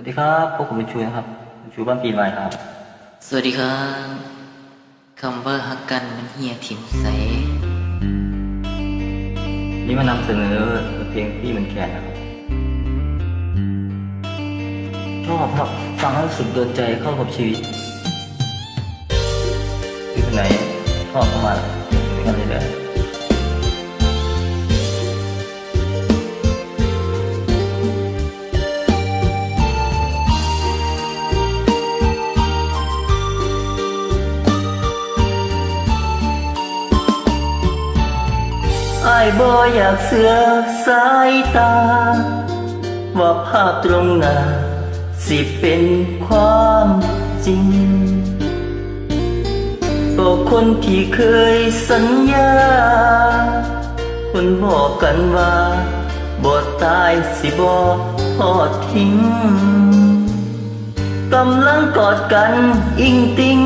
วัสดีครับพวกผมเป็นชูนะครับเป็นชูบ้านปีนไม้ครับ สวัสดีครับคำว่าฮักกันมันเฮียถิ่มใส นี่มานำเสนอเพลงพี่เหมือนแคนนะครับชอบครับฟังแล้วรู้สึกโดนใจเข้ากับชีวิตที่คนไหนชอบเข้ามาด้วยกันเลย บ่อยากเสือสายตา ว่าภาพตรงหน้า สิเป็นความจริงก็คนที่เคยสัญญา คนบอกกันว่าบ่ตายสิบ่ทอดทิ้งกำลังกอดกันอิงติง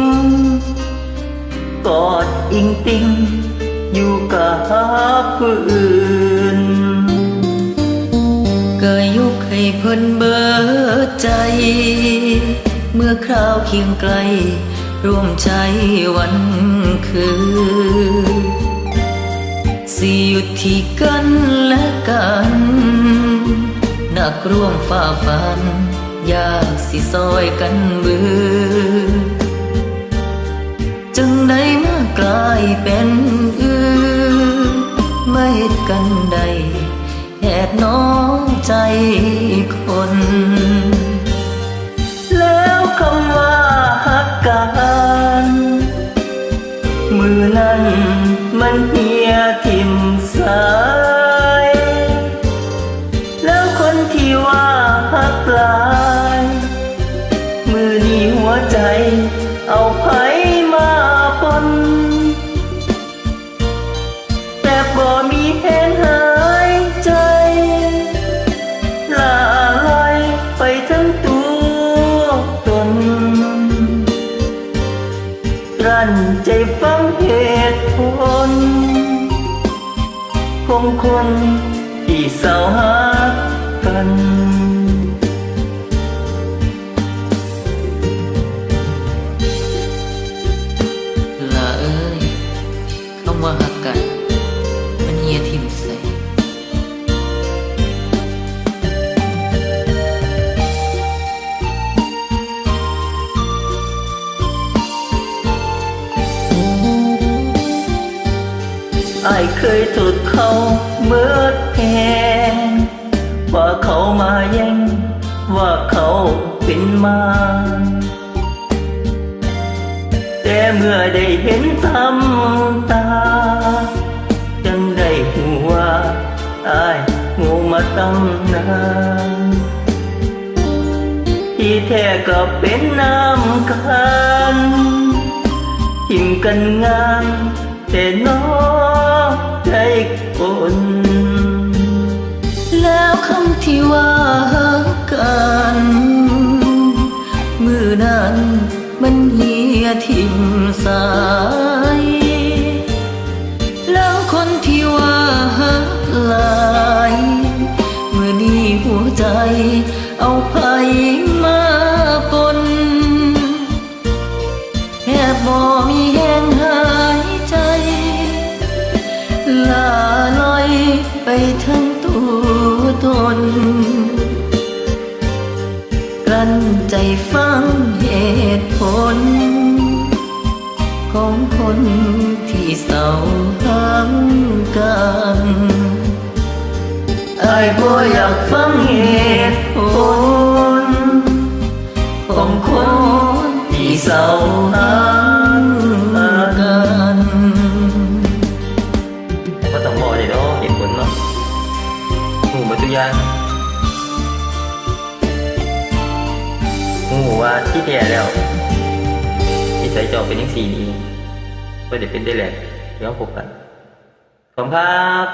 กอดอิงติง อยู่กับผู้อื่นเกยยุกให้เพิ่นเบิดใจ เมื่อคราวเคียงไกล ร่วมใจวันคืนสิหยุดที่กันและกันนักร่วมฝ่าฟัน อยากสิซอยกันเบือจึงได้มากลายเป็น ไม่เหตุกันใดแอบน้องใจคน แล้วคำว่า คนที่เศร้าหากันลาเอ้ยคำว่าหักกัน มันเฮียทิมใสอายเคยถูกเขา เบิดแหงว่าเขามาแย่ง ว่าเขาเป็นมา แต่เมื่อได้เห็นทำตา จังได้หัวาอายงูมาตั้งนานที่แท้ก็เป็นน้ำกันทิมกันงานแต่น้องใจคนแล้วคำ ที่ว่าหักกัน มือนั้นมันเหียทิ่มสาย แล้วคนที่ว่าหักลายเมื่อนี้หัวใจเอาพ น กลั้นใจฟังเหตุผล ของคนที่เศร้าหังกันไอายบ่อยากฟังเหตุผล ของคนที่เศร้าหา หูมาทุกอย่างหูว่าที่แท้แล้วที่ใส่จอเป็นยังสี่นี้ก็จะเป็นได้แหละเดี๋ยวพบกันขอบคุณครับ